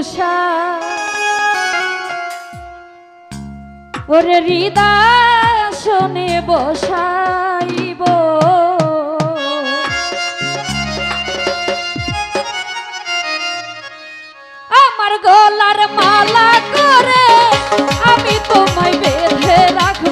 উষা ওরে হৃদয় শোনে আমার গলার মালা করে আমি তোমায় বেঁধে রাখব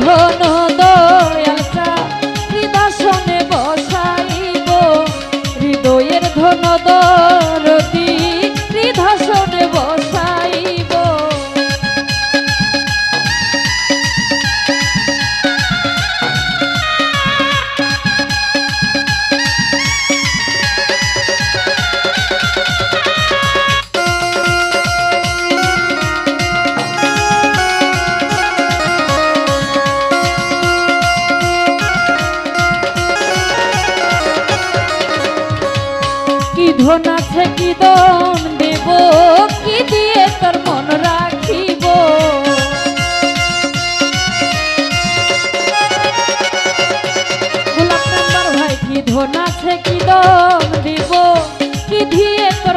Lord, no. ধন আছে দন দম দেব, কি দিয়ে তোর মন রাখিব? ভাই, কি ধন আছে দন দম দেব, কি দিয়ে তোর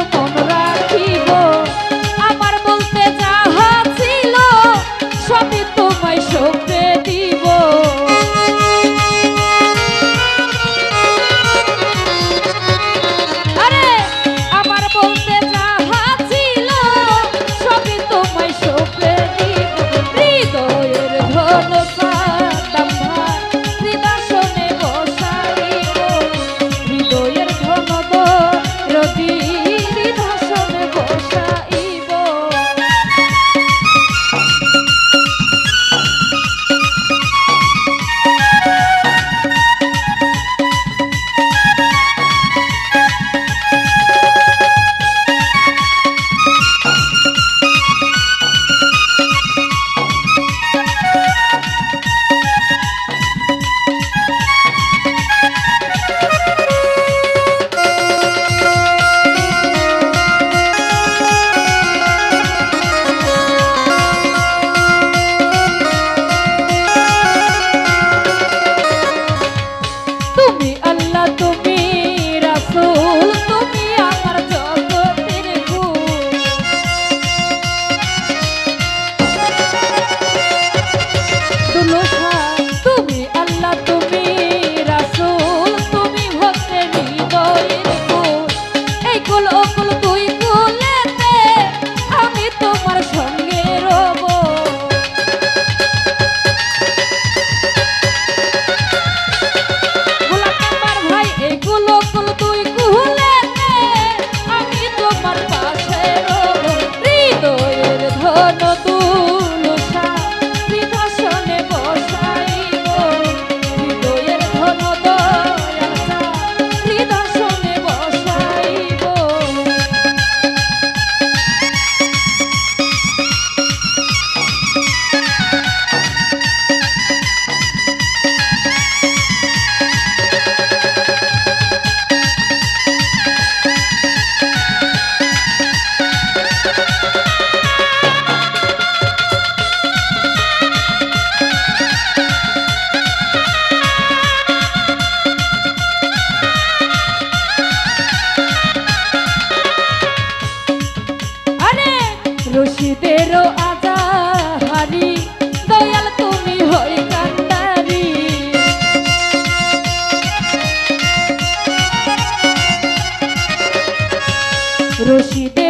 রসুল রশিদে